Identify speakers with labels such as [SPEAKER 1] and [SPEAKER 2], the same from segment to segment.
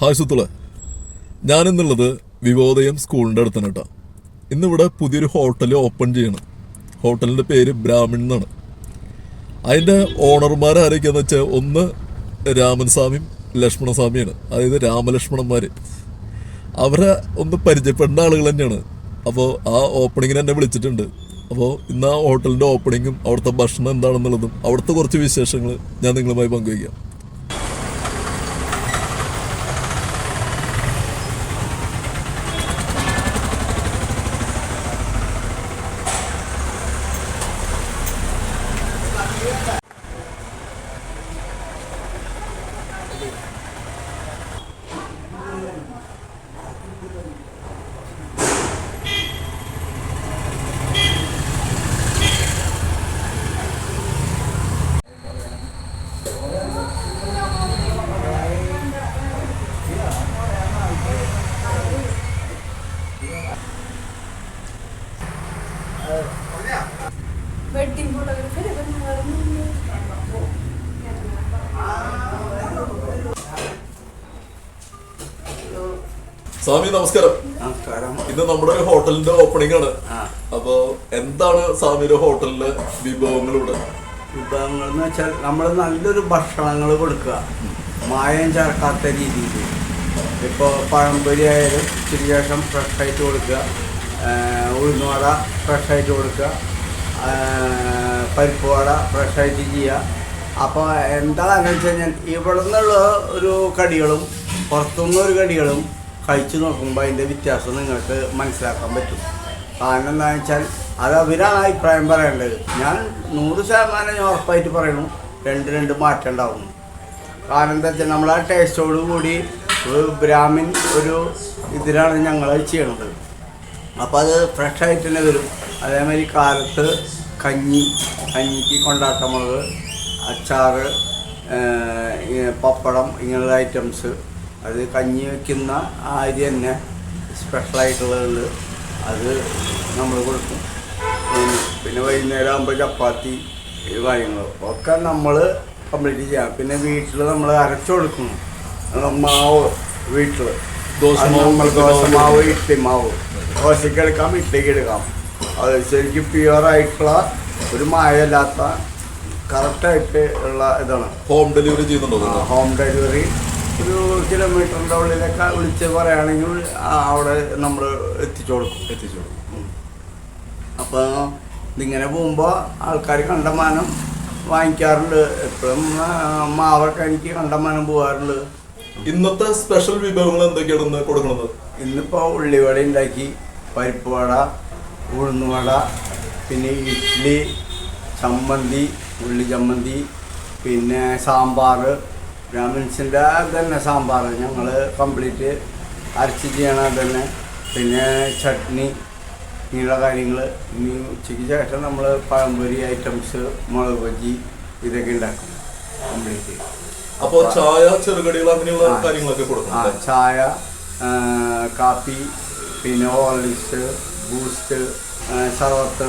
[SPEAKER 1] Hi സുത്തുളെ ഞാനിന്നുള്ളത് വിവോദയം സ്കൂളിന്റെ അടുത്താണ് കേട്ടോ ഇന്നിവിടെ പുതിയൊരു ഹോട്ടൽ ഓപ്പൺ ചെയ്യണം. ഹോട്ടലിന്റെ പേര് ബ്രാഹ്മിൺ എന്നാണ്. അതിന്റെ ഓണർമാർ ആരൊക്കെയാണെന്ന് വെച്ചാൽ ഒന്ന് രാമൻ സ്വാമിയും ലക്ഷ്മണസ്വാമിയാണ് അതായത് രാമലക്ഷ്മണന്മാർ അവരെ ഒന്ന് പരിചയപ്പെടേണ്ട ആളുകൾ തന്നെയാണ്. അപ്പോൾ ആ ഓപ്പണിങ്ങിന് എന്നെ വിളിച്ചിട്ടുണ്ട്. അപ്പോൾ ഇന്ന് ആ ഹോട്ടലിന്റെ ഓപ്പണിങ്ങും അവിടുത്തെ ഭക്ഷണം എന്താണെന്നുള്ളതും അവിടുത്തെ കുറച്ച് വിശേഷങ്ങൾ ഞാൻ നിങ്ങളുമായി പങ്കുവയ്ക്കാം. സ്വാമി നമസ്കാരം. ഇന്ന് നമ്മുടെ ഹോട്ടലിന്റെ ഓപ്പണിംഗ് ആണ്. അപ്പൊ എന്താണ് സ്വാമിയുടെ ഹോട്ടലിലെ വിഭവങ്ങൾ ഇവിടെ
[SPEAKER 2] വിഭവങ്ങൾ എന്ന് വെച്ചാൽ നമ്മൾ നല്ലൊരു ഭക്ഷണങ്ങൾ കൊടുക്കുക. മായം ചേർക്കാത്ത രീതിയിൽ ഇപ്പോൾ പഴംപൊരി ആയാലും ഇച്ചിരി ശേഷം ഫ്രഷായിട്ട് കൊടുക്കുക. ഉഴുന്നുവട ഫ്രഷായിട്ട് കൊടുക്കുക. പരിപ്പ് വട ഫ്രഷായിട്ട് ചെയ്യുക. അപ്പോൾ എന്താണെന്ന് വെച്ച് കഴിഞ്ഞാൽ ഇവിടെ നിന്നുള്ള ഒരു കടികളും പുറത്തുനിന്നൊരു കടികളും കഴിച്ചു നോക്കുമ്പോൾ അതിന്റെ വ്യത്യാസം നിങ്ങൾക്ക് മനസ്സിലാക്കാൻ പറ്റും. കാരണം എന്താണെന്ന് വെച്ചാൽ അത് അവരാണ് അഭിപ്രായം പറയേണ്ടത്. ഞാൻ നൂറ് ശതമാനം ഞാൻ ഉറപ്പായിട്ട് പറയുന്നു രണ്ട് രണ്ട് മാറ്റം ഉണ്ടാവും. കാരണം എന്താ വെച്ചാൽ നമ്മൾ ആ ടേസ്റ്റോട് കൂടി ഒരു ബ്രാഹ്മിൻ ഒരു ഇതിലാണ് ഞങ്ങൾ ചെയ്യണത്. അപ്പോൾ അത് ഫ്രഷ് ആയിട്ട് തന്നെ വരും. അതേമാതിരി കാലത്ത് കഞ്ഞി കഞ്ഞിക്ക് കൊണ്ടാട്ടമുളക് അച്ചാറ് പപ്പടം ഇങ്ങനെയുള്ള ഐറ്റംസ് അത് കഞ്ഞി വയ്ക്കുന്ന ആ അരി തന്നെ സ്പെഷ്യലായിട്ടുള്ളത് അത് നമ്മൾ കൊടുക്കും. പിന്നെ വൈകുന്നേരം ആകുമ്പോൾ ചപ്പാത്തി കാര്യങ്ങൾ ഒക്കെ നമ്മൾ കംപ്ലീറ്റ് ചെയ്യാം. പിന്നെ വീട്ടിൽ നമ്മൾ അരച്ചു കൊടുക്കുന്നു മാവ് വീട്ടിൽ
[SPEAKER 1] ദോശ
[SPEAKER 2] നമ്മൾ ദോശമാവ് ഇഡ്ഡലി മാവ്. ദോശയ്ക്ക് എടുക്കാം ഇഡ്ഡലിക്ക് എടുക്കാം. അത് ശരിക്കും പ്യുവറായിട്ടുള്ള ഒരു മായല്ലാത്ത കറക്റ്റായിട്ട് ഉള്ള ഇതാണ്.
[SPEAKER 1] ഹോം ഡെലിവറി ചെയ്യുന്നുണ്ടോ
[SPEAKER 2] ഹോം ഡെലിവറി ഒരു കിലോമീറ്ററിന്റെ ഉള്ളിലൊക്കെ വിളിച്ച് പറയുകയാണെങ്കിൽ അവിടെ നമ്മൾ എത്തിച്ചു കൊടുക്കും.
[SPEAKER 1] എത്തിച്ചു കൊടുക്കും.
[SPEAKER 2] അപ്പോൾ ഇതിങ്ങനെ പോകുമ്പോൾ ആൾക്കാർ കണ്ടമാനം വാങ്ങിക്കാറുണ്ട്. എപ്പോഴും മാവൊക്കെ എനിക്ക് കണ്ടമാനം പോകാറുണ്ട്.
[SPEAKER 1] ഇന്നത്തെ സ്പെഷ്യൽ വിഭവങ്ങൾ എന്തൊക്കെയാണ് കൊടുക്കുന്നത്?
[SPEAKER 2] ഇന്നിപ്പോൾ ഉള്ളിവട ഉണ്ടാക്കി പരിപ്പ് വട ഉഴുന്നുവട പിന്നെ ഇഡ്ഡലി ചമ്മന്തി ഉള്ളി ചമ്മന്തി പിന്നെ സാമ്പാർ ബ്രാഹ്മിൻസിന്റെ തന്നെ സാമ്പാർ ഞങ്ങൾ കംപ്ലീറ്റ് അരച്ച് ചെയ്യണ തന്നെ പിന്നെ ചട്നി ഇങ്ങനെയുള്ള കാര്യങ്ങൾ. ഇനി ഉച്ചയ്ക്ക് ശേഷം നമ്മൾ പഴംപൊരി ഐറ്റംസ് മുളക് ബജി ഇതൊക്കെ ഉണ്ടാക്കും. കംപ്ലീറ്റ്.
[SPEAKER 1] അപ്പോൾ ചായ ചെറുകടികൾ അങ്ങനെയുള്ള കാര്യങ്ങളൊക്കെ കൊടുക്കും
[SPEAKER 2] ആ ചായ കാപ്പി പിന്നെ ഹോർലിക്സ് ബൂസ്റ്റ് സർവത്ത്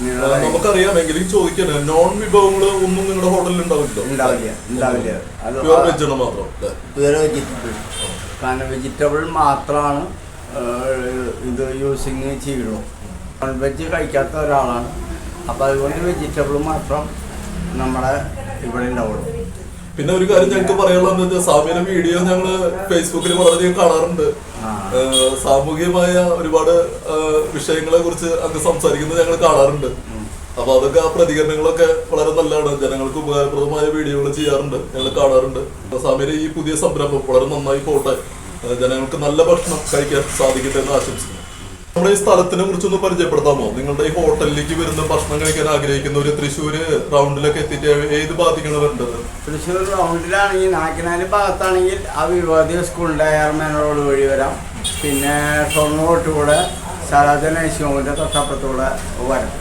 [SPEAKER 1] നമുക്കറിയാം എങ്കിലും ചോദിക്കണേ നോൺ വിഭവങ്ങൾ ഒന്നും നിങ്ങളുടെ ഹോട്ടലിൽ ഉണ്ടാവില്ല
[SPEAKER 2] ഉണ്ടാവില്ല. ഉണ്ടാവില്ല അത്
[SPEAKER 1] പ്യൂർ വെജ് മാത്രം?
[SPEAKER 2] വെജിറ്റബിൾ കാരണം വെജിറ്റബിൾ മാത്രമാണ് ഇത് യൂസിങ് ചെയ്യുള്ളൂ. നോൺ വെജ് കഴിക്കാത്ത ഒരാളാണ്. അപ്പോൾ അതുകൊണ്ട് വെജിറ്റബിൾ മാത്രം നമ്മുടെ ഇവിടെ ഉണ്ടാവുള്ളൂ.
[SPEAKER 1] പിന്നെ ഒരു കാര്യം ഞങ്ങൾക്ക് പറയാനുള്ളത് എന്താ സ്വാമിയുടെ വീഡിയോ ഞങ്ങൾ ഫേസ്ബുക്കിൽ വളരെയധികം കാണാറുണ്ട്. സാമൂഹികമായ ഒരുപാട് വിഷയങ്ങളെ കുറിച്ച് അങ്ങ് സംസാരിക്കുന്നത് ഞങ്ങൾ കാണാറുണ്ട്. അപ്പൊ അതൊക്കെ ആ പ്രതികരണങ്ങളൊക്കെ വളരെ നല്ലതാണ്. ജനങ്ങൾക്ക് ഉപകാരപ്രദമായ വീഡിയോകൾ ചെയ്യാറുണ്ട്. ഞങ്ങൾ കാണാറുണ്ട്. സാമിയുടെ ഈ പുതിയ സംരംഭം വളരെ നന്നായി പോട്ടെ. ജനങ്ങൾക്ക് നല്ല ഭക്ഷണം കഴിക്കാൻ സാധിക്കട്ടെ എന്ന് ആശംസിക്കുന്നു. നമ്മുടെ ഈ സ്ഥലത്തിനെ കുറിച്ചൊന്ന് പരിചയപ്പെടുത്താമോ? നിങ്ങളുടെ ഈ ഹോട്ടലിലേക്ക് വരുന്ന ഭക്ഷണം കഴിക്കാൻ ആഗ്രഹിക്കുന്ന ഒരു തൃശ്ശൂര് റൗണ്ടിലൊക്കെ എത്തിയിട്ട് ഏത് ഭാഗത്തേക്കാണ് വരേണ്ടത്
[SPEAKER 2] തൃശ്ശൂർ റൗണ്ടിലാണെങ്കിൽ നാക്കിനാല് ഭാഗത്താണെങ്കിൽ ആ വിവാദി സ്കൂളിന്റെ എയർമാൻ റോഡ് വഴി വരാം. പിന്നെ ഷൊർണൂർ കൂടെ സരാജന ഐശ്വറിന്റെ തൊട്ടപ്പുറത്തൂടെ വരാം.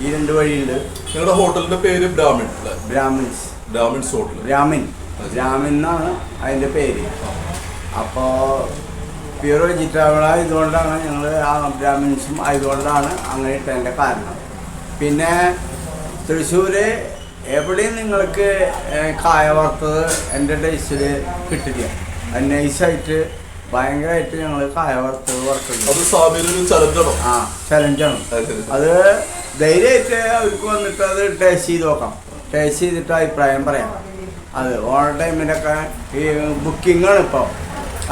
[SPEAKER 2] ഈ രണ്ട് വഴിയുണ്ട്.
[SPEAKER 1] നിങ്ങളുടെ ഹോട്ടലിന്റെ പേര് ബ്രാഹ്മിൺ
[SPEAKER 2] ബ്രാഹ്മിൻസ്.
[SPEAKER 1] ബ്രാഹ്മിൻസ് ഹോട്ടൽ.
[SPEAKER 2] ബ്രാഹ്മിൻ. ബ്രാഹ്മിൻ എന്നാണ് അതിന്റെ പേര്. അപ്പോൾ പ്യൂർ വെജിറ്റബിൾ ആയതുകൊണ്ടാണ് ഞങ്ങൾ ആ ബ്രാഹ്മിൻസും ആയതുകൊണ്ടാണ് അങ്ങനെ ഇട്ടതിന്റെ കാരണം. പിന്നെ തൃശ്ശൂർ എവിടെയും നിങ്ങൾക്ക് കായ വറുത്തത് എന്റെ ടേസ്റ്റിൽ കിട്ടില്ല. അത് നൈസായിട്ട് ഭയങ്കരമായിട്ട് ഞങ്ങൾ കായ
[SPEAKER 1] വറുത്തത് ചലഞ്ചാണോ
[SPEAKER 2] ആ ചലഞ്ചാണ്
[SPEAKER 1] അത്
[SPEAKER 2] ധൈര്യമായിട്ട് അവർക്ക് വന്നിട്ട് അത് ടേസ്റ്റ് ചെയ്ത് നോക്കാം. ടേസ്റ്റ് ചെയ്തിട്ട് അഭിപ്രായം പറയാം. അത് ഓണ ടൈമിലൊക്കെ ഈ ബുക്കിങ്ങാണ് ഇപ്പോൾ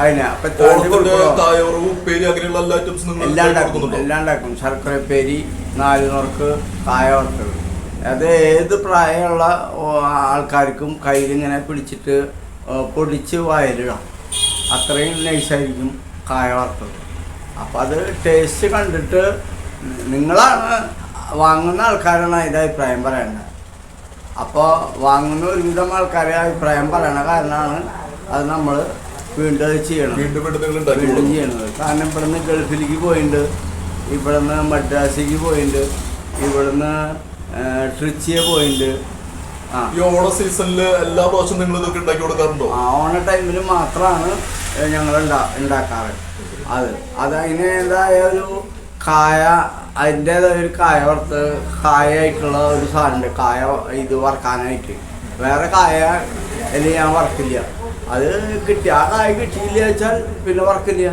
[SPEAKER 2] അതിന്.
[SPEAKER 1] ശർക്കര ഉപ്പേരി അങ്ങനെയുള്ള എല്ലാ ഐറ്റംസും നിങ്ങൾ
[SPEAKER 2] എല്ലാം ഉണ്ടാക്കും
[SPEAKER 1] കൊടുക്കുന്നുണ്ടോ?
[SPEAKER 2] എല്ലാം ഉണ്ടാക്കും. ശർക്കരപ്പേരി നാല് നോർക്ക് കായ വറുത്തത്. അത് ഏത് പ്രായമുള്ള ആൾക്കാർക്കും കയ്യിലിങ്ങനെ പിടിച്ചിട്ട് പൊടിച്ച് വയലിടാം. അത്രയും നൈസായിരിക്കും കായ വറുത്തത്. അപ്പം അത് ടേസ്റ്റ് കണ്ടിട്ട് നിങ്ങളാണ് വാങ്ങുന്ന ആൾക്കാരാണ് അതിന്റെ അഭിപ്രായം പറയേണ്ടത്. അപ്പോൾ വാങ്ങുന്ന ഒരുവിധം ആൾക്കാരെ അഭിപ്രായം പറയണ കാരണമാണ് അത് നമ്മൾ വീണ്ടും അത് ചെയ്യണം.
[SPEAKER 1] വീണ്ടും വീണ്ടും.
[SPEAKER 2] ചെയ്യണത് കാരണം ഇവിടുന്ന് ഗൾഫിലേക്ക് പോയിട്ടുണ്ട് ഇവിടുന്ന് മദ്രാസിലേക്ക് പോയിട്ടുണ്ട് ഇവിടുന്ന് ട്രിച്ചിയെ പോയിട്ടുണ്ട് ആ.
[SPEAKER 1] ഈ ഓണ സീസണിൽ എല്ലാ പ്രാവശ്യം നിങ്ങൾ ഇതൊക്കെ ഉണ്ടാക്കി കൊടുക്കാറുണ്ടോ?
[SPEAKER 2] ആ ഓണ ടൈമിൽ മാത്രമാണ് ഞങ്ങൾ ഉണ്ടാക്കാറ്. അത് അത് അതിന്റെതായ ഒരു കായ അതിന്റെതായ ഒരു കായ വറുത്ത് കായായിട്ടുള്ള ഒരു സാധനമുണ്ട്. കായ ഇത് വറക്കാനായിട്ട്. വേറെ കായ അതിൽ ഞാൻ വറക്കില്ല. അത് കിട്ടി. ആ കായ് കിട്ടിയില്ല വെച്ചാൽ പിന്നെ വർക്കില്ല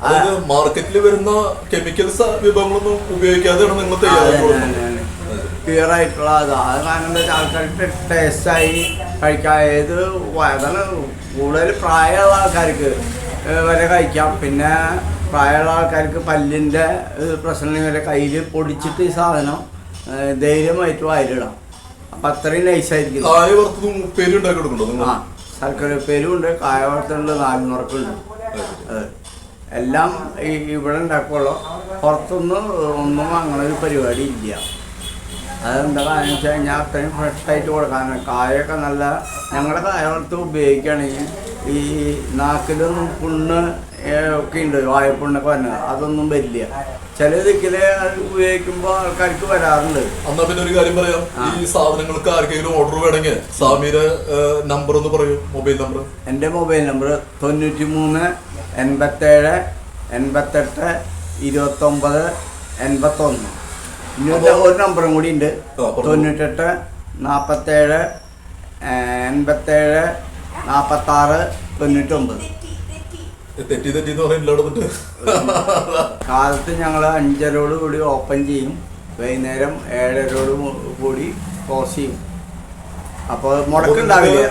[SPEAKER 2] ആ,
[SPEAKER 1] മാർക്കറ്റിൽ വരുന്ന കെമിക്കൽസ് വിഭവങ്ങളൊന്നും ഉപയോഗിക്കാതെയാണ് നിങ്ങൾ തയ്യാറാക്കുന്നത്
[SPEAKER 2] പ്യുവർ ആയിട്ടുള്ള അത്. അത് കാരണം എന്താ ആൾക്കാർക്ക് ടേസ്റ്റായി കഴിക്കാം. ഏത് അതാണ് കൂടുതൽ പ്രായമുള്ള ആൾക്കാർക്ക് വരെ കഴിക്കാം. പിന്നെ പ്രായമുള്ള ആൾക്കാർക്ക് പല്ലിന്റെ പ്രശ്നം വരെ കയ്യിൽ പൊടിച്ചിട്ട് ഈ സാധനം ധൈര്യമായിട്ട് വായിലിടാം. അപ്പം അത്രയും നൈസായിരിക്കും ആ. ശർക്കരപ്പേരും ഉണ്ട് കായ നാല് നാലുനുറക്കുണ്ട് എല്ലാം ഈ ഇവിടെ ഉണ്ടാക്കുള്ളൂ. പുറത്തൊന്നും ഒന്നും അങ്ങനെ ഒരു പരിപാടി ഇല്ല. അതെന്താ കാരണം വെച്ച് കഴിഞ്ഞാൽ അത്രയും ഫ്രഷായിട്ട് കൊടുക്കാനാണ് കായൊക്കെ നല്ല ഞങ്ങളുടെ കായ വറുത്ത് ഉപയോഗിക്കുകയാണെങ്കിൽ ഈ നാക്കിലൊന്നും പുണ്ണ് ഒക്കെ ഉണ്ട് വായ്പുണ്ണൊക്കെ വരുന്നത് അതൊന്നും വരില്ല. ചില ദിക്കിൽ ഉപയോഗിക്കുമ്പോൾ ആൾക്കാർക്ക് വരാറുണ്ട്.
[SPEAKER 1] എന്നാ പിന്നെ ഒരു കാര്യം പറയാം. ഈ സാധനങ്ങൾക്ക് ആർക്കെങ്കിലും ഓർഡർ വേണമെങ്കിൽ സാമിയുടെ നമ്പർ ഒന്ന് പറയൂ മൊബൈൽ നമ്പർ
[SPEAKER 2] എന്റെ മൊബൈൽ നമ്പർ തൊണ്ണൂറ്റി മൂന്ന് എൺപത്തേഴ് എൺപത്തെട്ട് ഇരുപത്തൊമ്പത് എൺപത്തൊന്ന്. ഇനി ഒരു നമ്പറും കൂടി ഉണ്ട്. തൊണ്ണൂറ്റെട്ട് നാൽപ്പത്തേഴ് എൺപത്തേഴ് നാൽപ്പത്താറ് തൊണ്ണൂറ്റൊമ്പത്.
[SPEAKER 1] തെറ്റി തെറ്റി എന്ന് പറയാൻ ഇല്ലാടുന്നിട്ട്
[SPEAKER 2] കാലത്ത് ഞങ്ങൾ അഞ്ചരോട് കൂടി ഓപ്പൺ ചെയ്യും. വൈകുന്നേരം ഏഴരോട് കൂടി ക്ലോസ് ചെയ്യും. അപ്പൊ മുടക്കുണ്ടാവില്ല.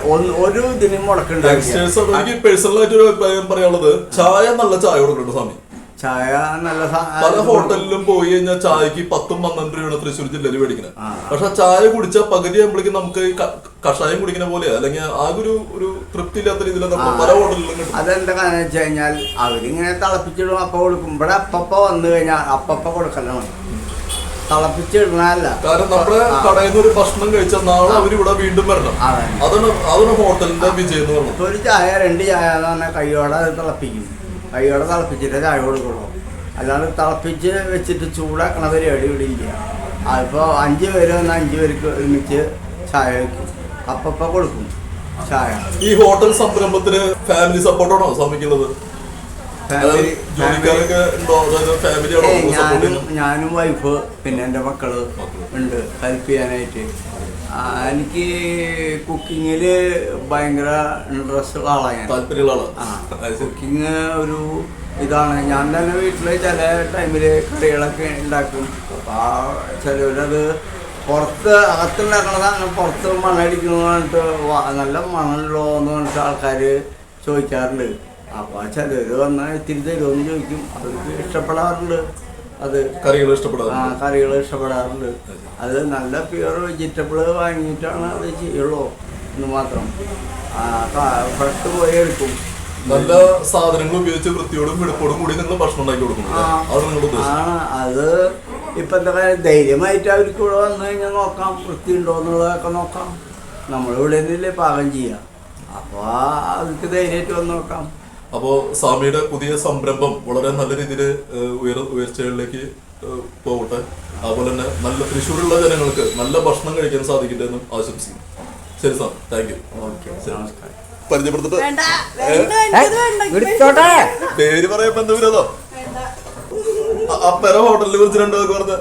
[SPEAKER 2] ഒരു ഇതിനും മുടക്കുണ്ടാവില്ല.
[SPEAKER 1] പേഴ്സണലായിട്ട് ഒരു അഭിപ്രായം പറയാനുള്ളത് ചായ നല്ല ചായ കൊടുക്കുന്നുണ്ട് സ്വാമി.
[SPEAKER 2] ചായ നല്ല
[SPEAKER 1] പല ഹോട്ടലിലും പോയി കഴിഞ്ഞാൽ ചായക്ക് പത്തും പന്ത്രണ്ട് രൂപയാണ് തൃശ്ശൂർ ജില്ലയിൽ മേടിക്കുന്നത്
[SPEAKER 2] ആ.
[SPEAKER 1] പക്ഷെ ചായ കുടിച്ച പകുതി ആകുമ്പോഴേക്കും നമുക്ക് കഷായം കുടിക്കുന്ന പോലെ അല്ലെങ്കിൽ ആകെ ഒരു ഒരു തൃപ്തി ഇല്ലാത്ത രീതിയിൽ നമ്മൾ പല ഹോട്ടലിലും
[SPEAKER 2] അതെന്താ കാരണം വെച്ച് കഴിഞ്ഞാൽ അവരിങ്ങനെ തിളപ്പിച്ചിടും. അപ്പ കൊടുക്കും. ഇവിടെ അപ്പപ്പ വന്നു കഴിഞ്ഞാൽ അപ്പപ്പ കൊടുക്കലാണ് തിളപ്പിച്ചിടണല്ല
[SPEAKER 1] കാരണം നമ്മുടെ
[SPEAKER 2] ആ.
[SPEAKER 1] കടയിൽ നിന്ന് ഒരു ഭക്ഷണം കഴിച്ചാൽ നാളെ അവർ ഇവിടെ വീണ്ടും വരണം.
[SPEAKER 2] അതെ.
[SPEAKER 1] അതാണ് അതാണ് ഹോട്ടലിന്റെ വിജയം എന്ന് പറയുന്നത്
[SPEAKER 2] ഒരു ചായ രണ്ട് ചായ എന്ന് പറഞ്ഞാൽ കൈയോടെ തിളപ്പിക്കും. കൈയോടെ തിളപ്പിച്ചിട്ട് ചായ കൊടുക്കുള്ളൂ. അല്ലാണ്ട് തിളപ്പിച്ച് വെച്ചിട്ട് ചൂടാക്കണ പരിപാടി ഇവിടെ ഇല്ല. അതിപ്പോൾ അഞ്ച് പേര് വന്ന് അഞ്ച് പേർക്ക് ഒരുമിച്ച് ചായ വയ്ക്കും അപ്പപ്പ കൊടുക്കും ചായ.
[SPEAKER 1] ഈ ഹോട്ടൽ സംരംഭത്തിന് ഫാമിലി സപ്പോർട്ടാണോ സപ്പോർട്ട്
[SPEAKER 2] ഞാനും ഞാനും വൈഫ് പിന്നെ എന്റെ മക്കൾ ഉണ്ട്. ഹെൽപ്പ് ചെയ്യാനായിട്ട്. എനിക്ക് കുക്കിങ്ങിൽ ഭയങ്കര ഇൻട്രസ്റ്റ് ഉള്ള ആളാണ്
[SPEAKER 1] താല്പര്യമുള്ള ആളാണ്
[SPEAKER 2] കുക്കിങ് ഒരു ഇതാണ്. ഞാൻ തന്നെ വീട്ടിൽ ചില ടൈമിൽ കറികളൊക്കെ ഉണ്ടാക്കും അപ്പം ആ ചിലവരത് പുറത്ത് അകത്തുണ്ടാക്കണതാണ് പുറത്ത് മണടിക്കണമെന്ന് പറഞ്ഞിട്ട് നല്ല മണല്ലോ എന്ന് പറഞ്ഞിട്ട് ആൾക്കാർ ചോദിക്കാറുണ്ട്. അപ്പോൾ ചിലവർ വന്നാൽ ഇത്തിരി തരുമെന്ന് ചോദിക്കും. അവർക്ക് ഇഷ്ടപ്പെടാറുണ്ട്. അത്
[SPEAKER 1] കറികൾ
[SPEAKER 2] ആ
[SPEAKER 1] ഇഷ്ടപ്പെടാറുണ്ട്
[SPEAKER 2] കറികൾ ഇഷ്ടപ്പെടാറുണ്ട്. അത് നല്ല പ്യുവർ വെജിറ്റബിൾ വാങ്ങിയിട്ടാണ് അത് ചെയ്യുള്ളൂ എന്ന് മാത്രം. ഫ്രഷ് പോയി എടുക്കും.
[SPEAKER 1] നല്ല സാധനങ്ങൾ ഉപയോഗിച്ച് വൃത്തിയോടും വെടുപ്പോടും കൂടി നിങ്ങൾ ഭക്ഷണം ഉണ്ടാക്കി കൊടുക്കുന്നത്
[SPEAKER 2] ആ.
[SPEAKER 1] അത് നിങ്ങളുടെ ഉദ്ദേശം.
[SPEAKER 2] ആണ്. അത് ഇപ്പൊ എന്താ പറയുക ധൈര്യമായിട്ട് അവർക്ക് ഇവിടെ വന്നു കഴിഞ്ഞാൽ നോക്കാം വൃത്തി ഉണ്ടോ എന്നുള്ളതൊക്കെ നോക്കാം. നമ്മളിവിടെ നിന്നില്ലേ പാകം ചെയ്യാം. അപ്പോൾ അവർക്ക് ധൈര്യമായിട്ട് വന്ന് നോക്കാം.
[SPEAKER 1] അപ്പോൾ സ്വാമിയുടെ പുതിയ സംരംഭം വളരെ നല്ല രീതിയിൽ ഉയർ ഉയർച്ചകളിലേക്ക് പോകട്ടെ. അതുപോലെ തന്നെ നല്ല തൃശ്ശൂരുള്ള ജനങ്ങൾക്ക് നല്ല ഭക്ഷണം കഴിക്കാൻ സാധിക്കട്ടെ എന്നും ആശംസിക്കുന്നു. ശരി സാർ താങ്ക് യു.
[SPEAKER 2] നമസ്കാരം.
[SPEAKER 1] പരിചയപ്പെടുത്തിട്ട്
[SPEAKER 3] വേണ്ട വേണ്ട എനിക്കത് വേണ്ട
[SPEAKER 2] എടുത്തോട്ടെ
[SPEAKER 1] പേര് പറയപ്പോ എന്താ വിരോധം?
[SPEAKER 3] വേണ്ട.
[SPEAKER 1] അപ്പര ഹോട്ടലിനെ കുറിച്ച് രണ്ടു പേർക്ക് പറഞ്ഞ.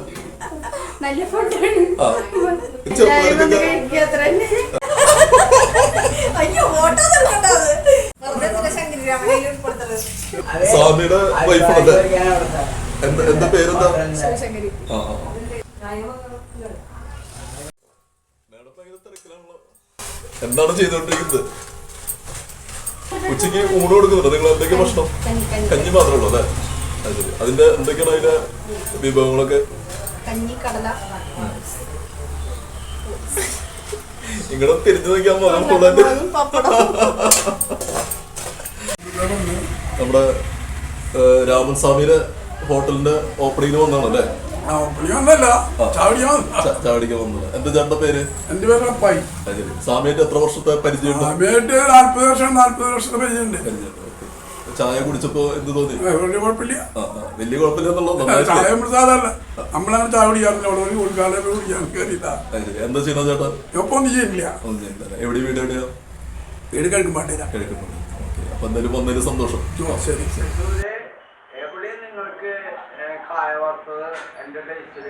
[SPEAKER 3] നല്ല ഫുഡ് അയ്യോ ഓട്ടം
[SPEAKER 1] സ്വാമിയുടെ വൈഫാണല്ലേ എന്താ എന്താ പേരെന്താ ആ, എന്താണ് ചെയ്തോണ്ടിരിക്കുന്നത് ഉച്ചയ്ക്ക് ഊണ് കൊടുക്കുന്നുണ്ടോ? നിങ്ങൾ എന്തൊക്കെ ഭക്ഷണം?
[SPEAKER 3] കഞ്ഞി
[SPEAKER 1] മാത്രമേ ഉള്ളൂ അല്ലേ? അത് ശരി. അതിന്റെ എന്തൊക്കെയാണ് അതിന്റെ വിഭവങ്ങളൊക്കെ? നിങ്ങളെ തിരിഞ്ഞു നോക്കിയാൽ
[SPEAKER 3] മതി
[SPEAKER 1] നമ്മുടെ രാമൻ സ്വാമിയുടെ ഹോട്ടലിന്റെ ഓപ്പണിങ്ങിന് വന്നാണല്ലേ വന്നത്. എന്താ ചേട്ടന്റെ പേര്?
[SPEAKER 4] എന്റെ പേര് അപ്പായി
[SPEAKER 1] സ്വാമിയായിട്ട് എത്ര വർഷത്തെ
[SPEAKER 4] പരിചയം നാല്പത് വർഷം നാല്പത് വർഷത്തെ പരിചയമുണ്ട്.
[SPEAKER 1] ചായ കുടിച്ചപ്പോ എന്ത് തോന്നി?
[SPEAKER 4] വലിയ കുഴപ്പമില്ല.
[SPEAKER 1] വലിയ കുഴപ്പമില്ല
[SPEAKER 4] ചായ കുടിച്ചാതല്ല നമ്മളാണ് ചായ കുടിക്കാറില്ല. അവിടെ ഒരു കൊടുക്കാതെ കുടിക്കാൻ കയറിയില്ല.
[SPEAKER 1] എന്താ ചെയ്യണ ചേട്ടാ?
[SPEAKER 4] ഒപ്പം ഒന്നും ചെയ്യില്ല
[SPEAKER 1] എവിടെ വീട് എവിടെയാ?
[SPEAKER 4] വീട് കഴിക്കും
[SPEAKER 1] എന്തായാലും വന്നതിൽ സന്തോഷം.
[SPEAKER 4] ശരി
[SPEAKER 2] എവിടെയും നിങ്ങൾക്ക് ഏഹ്, കായ വറുത്തത് എന്റെ ടേസ്റ്റിൽ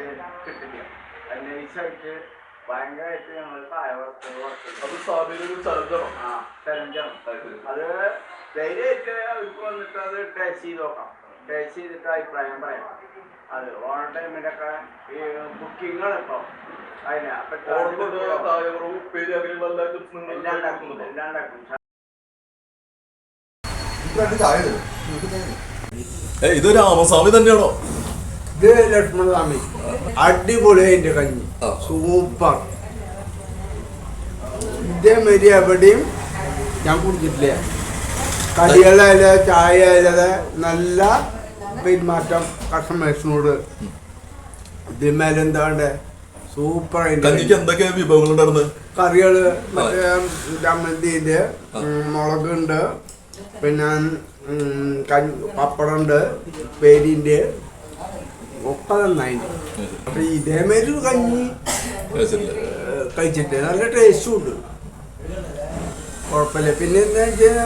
[SPEAKER 2] കിട്ടില്ല. നൈസായിട്ട് ഭയങ്കരമായിട്ട് ഞങ്ങൾ കായ വറുത്തത് വറുത്തത്
[SPEAKER 1] അത് സ്വാമിയുടെ ഒരു ചലഞ്ചാണോ
[SPEAKER 2] ആ ചലഞ്ചാണ് അത് ധൈര്യമായിട്ട് അവർക്ക് വന്നിട്ട് അത് ടേസ്റ്റ് ചെയ്ത് നോക്കാം ടേസ്റ്റ് ചെയ്തിട്ട് അഭിപ്രായം പറയാം. അത് ഓണ ടൈമിലൊക്കെ ഈ ബുക്കിങ്ങാണ് ഇപ്പം. അതിനാ
[SPEAKER 1] എല്ലാ
[SPEAKER 2] ഉണ്ടാക്കും? എല്ലാം ഉണ്ടാക്കും.
[SPEAKER 1] ഇതൊരു രാമസ്വാമി തന്നെയാണോ?
[SPEAKER 2] ഇത് ലക്ഷ്മണസ്വാമി അടിപൊളി അതിന്റെ കഞ്ഞി. സൂപ്പർ. ഇതേമാതിരി എവിടെയും ഞാൻ കുടിച്ചിട്ടില്ല. കടികളായാലും ചായ ആയാലും നല്ല പെരുമാറ്റം കസ്റ്റമേഴ്സിനോട്. ഇതിന്മേലെ എന്താ വേണ്ടേ സൂപ്പർ
[SPEAKER 1] കഞ്ഞിക്ക് എന്തൊക്കെ വിഭവങ്ങൾ
[SPEAKER 2] കറികൾ മറ്റേ ചമ്മന്തിന്റെ മുളകുണ്ട് പിന്നെ പപ്പടമുണ്ട് പേരിന്റെ ഒക്കെ നന്നായി അപ്പൊ ഇതേമാതിരി ഒരു കഞ്ഞി കഴിച്ചിട്ട് നല്ല ടേസ്റ്റും ഉണ്ട്. കുഴപ്പമില്ല. പിന്നെ എന്താ വെച്ചാൽ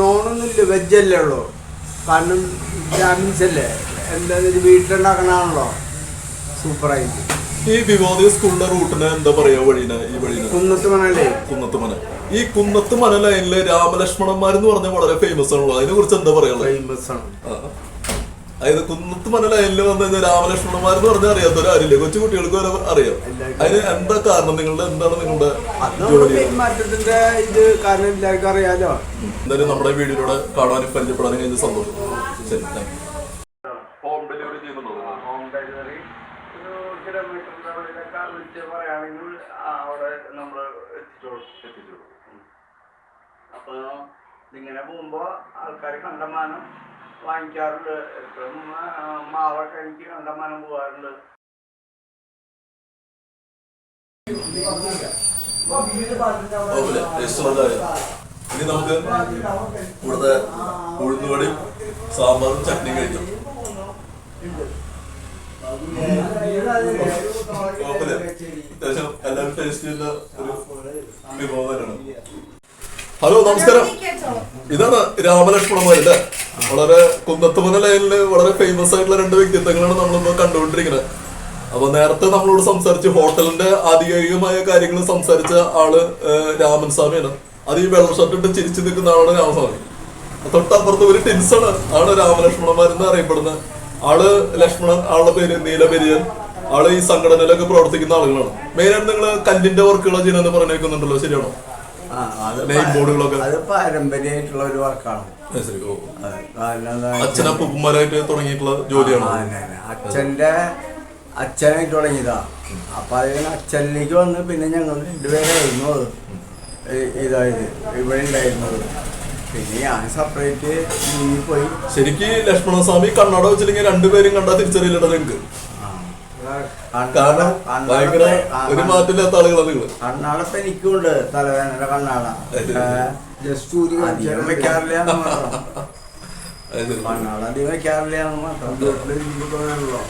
[SPEAKER 2] നോണൊന്നുമില്ല. വെജല്ലേ ഉള്ളൂ. കാരണം ബ്രാഹ്മിൻസ് അല്ലേ? എന്താ വീട്ടിലുണ്ടാക്കണാണല്ലോ സൂപ്പറായിട്ട്
[SPEAKER 1] ഈ വിവാദ സ്കൂളിന്റെ റൂട്ടിന് എന്താ പറയാ വഴിന് ഈ വഴീന്?
[SPEAKER 2] കുന്നത്ത് മണല്ലേ
[SPEAKER 1] കുന്നത്ത് മന ഈ കുന്നത്ത് മന ലൈനിൽ രാമലക്ഷ്മണന്മാരെന്ന് പറഞ്ഞ വളരെ ഫേമസ് ആണല്ലോ അതിനെ കുറിച്ച് എന്താ പറയാ
[SPEAKER 2] ഫേമസ് ആണ്.
[SPEAKER 1] അതായത് കുന്നത്ത് മന ലൈനിൽ വന്നു കഴിഞ്ഞാൽ രാമലക്ഷ്മണന്മാരെന്ന് പറഞ്ഞാൽ അറിയാത്തവരാരില്ലേ കൊച്ചു കുട്ടികൾക്ക് വരെ അറിയാം. അതിന് എന്താ കാരണം? നിങ്ങളുടെ എന്താണ് നിങ്ങളുടെ ജോലി?
[SPEAKER 2] പെരുമാറ്റത്തിന്റെ ഇത് കാരണം എല്ലാവർക്കും അറിയാലോ.
[SPEAKER 1] എന്തായാലും നമ്മുടെ വീടിലൂടെ കാണാനും പരിചയപ്പെടാനും കഴിഞ്ഞ സന്തോഷം. ശരി താങ്ക് ഹോം ഡെലിവറി ചെയ്യുന്നുണ്ടോ
[SPEAKER 2] ഹോം ഡെലിവറി ഒരു കിലോമീറ്ററിന്റെ ഉള്ളിലൊക്കെ വിളിച്ച് പറയുകയാണെങ്കിൽ അവിടെ നമ്മൾ എത്തിച്ചോളും അപ്പോൾ ഇതിങ്ങനെ പോകുമ്പോൾ ആൾക്കാർ കണ്ടമാനം വാങ്ങിക്കാറുണ്ട്. എപ്പോഴും മാവൊക്കെ എനിക്ക് കണ്ടമാനം പോകാറുണ്ട്.
[SPEAKER 1] ഇനി നമുക്ക് ഇവിടുത്തെ ഉഴുന്നുവടയും സാമ്പാറും ചട്നിയും കഴിക്കാം. കുഴപ്പമില്ല. എല്ലാവരും ടേസ്റ്റ് ചെയ്യുന്ന ഒരു ഹലോ നമസ്കാരം. ഇതാണ് രാമലക്ഷ്മണന്മാരല്ലേ? വളരെ കുന്നത്തുമന ലൈനിൽ വളരെ ഫേമസ് ആയിട്ടുള്ള രണ്ട് വ്യക്തിത്വങ്ങളാണ് നമ്മളിപ്പോ കണ്ടുകൊണ്ടിരിക്കുന്നത്. അപ്പൊ നേരത്തെ നമ്മളോട് സംസാരിച്ച് ഹോട്ടലിന്റെ ആധികാരികമായ കാര്യങ്ങൾ സംസാരിച്ച ആൾ രാമൻ സ്വാമിയാണ്. അത് ഈ വെള്ള ഷർട്ട് ഇട്ട് ചിരിച്ചു നിൽക്കുന്ന ആളാണ് രാമസ്വാമി തൊട്ടപ്പുറത്ത് ഒരു ടിൻസാണ് ആണ് രാമലക്ഷ്മണന്മാരെന്ന് അറിയപ്പെടുന്നത്. ആൾ ലക്ഷ്മണൻ ആളുടെ പേര് നീലപെരിയൻ. ആൾ ഈ സംഘടനയിലൊക്കെ പ്രവർത്തിക്കുന്ന ആളുകളാണ്. മെയിൻ മെയിനായിട്ട് നിങ്ങൾ കല്ലിന്റെ വർക്കുകളോ ചെയ്യുന്നെന്ന് പറഞ്ഞേക്കുന്നുണ്ടല്ലോ ശരിയാണോ? നെയിം ബോർഡുകളൊക്കെ
[SPEAKER 2] അത് പാരമ്പര്യമായിട്ടുള്ള ഒരു വർക്കാണ്.
[SPEAKER 1] തുടങ്ങിയിട്ടുള്ള ജോലിയാണ്.
[SPEAKER 2] അച്ഛന്റെ അച്ഛനായിട്ട് തുടങ്ങിയതാ. അപ്പൊ അതിന് അച്ഛനിലേക്ക് വന്ന് പിന്നെ ഞങ്ങൾ രണ്ടുപേരായിരുന്നു അത്. ഇതായത് ഇവിടെ ഉണ്ടായിരുന്നത്. പിന്നെ ഞാൻ സെപ്പറേറ്റ് പോയി.
[SPEAKER 1] ശരിക്കും ലക്ഷ്മണസ്വാമി കണ്ണട വെച്ചില്ലെങ്കിൽ രണ്ടുപേരും കണ്ടാ തിരിച്ചറിയില്ലട്ടോ നിങ്ങക്ക്. കാരണം ഭയങ്കര ഒരു മാറ്റമില്ലാത്ത ആളുകളാണ് നിങ്ങൾ.
[SPEAKER 2] കണ്ണാടപ്പം എനിക്കുണ്ട് തലവേദന കണ്ണാട ജസ്റ്റ് ഊരി അധികം വെക്കാറില്ല. കണ്ണാട അധികം വെക്കാറില്ല എന്ന് മാത്രം. വീട്ടിലിരിക്കുമ്പോഴാണല്ലോ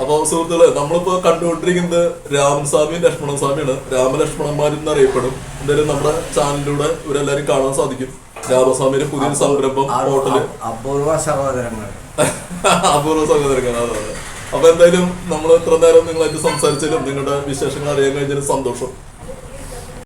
[SPEAKER 1] അപ്പൊ സുഹൃത്തുക്കളെ നമ്മളിപ്പോ കണ്ടുകൊണ്ടിരിക്കുന്നത് രാമസ്വാമിയും ലക്ഷ്മണസ്വാമിയാണ് രാമലക്ഷ്മണന്മാരും അറിയപ്പെടും എന്തായാലും നമ്മുടെ ചാനലിലൂടെ ഇവരെല്ലാരും കാണാൻ സാധിക്കും. രാമസ്വാമിയുടെ പുതിയൊരു സംരംഭം ഹോട്ടൽ.
[SPEAKER 2] അപൂർവ സഹോദരങ്ങൾ.
[SPEAKER 1] അപൂർവ സഹോദരങ്ങൾ അതെ അതെ. അപ്പൊ എന്തായാലും നമ്മൾ ഇത്ര നേരം നിങ്ങളായിട്ട് സംസാരിച്ചാലും നിങ്ങളുടെ വിശേഷങ്ങൾ അറിയാൻ കഴിഞ്ഞാലും സന്തോഷം.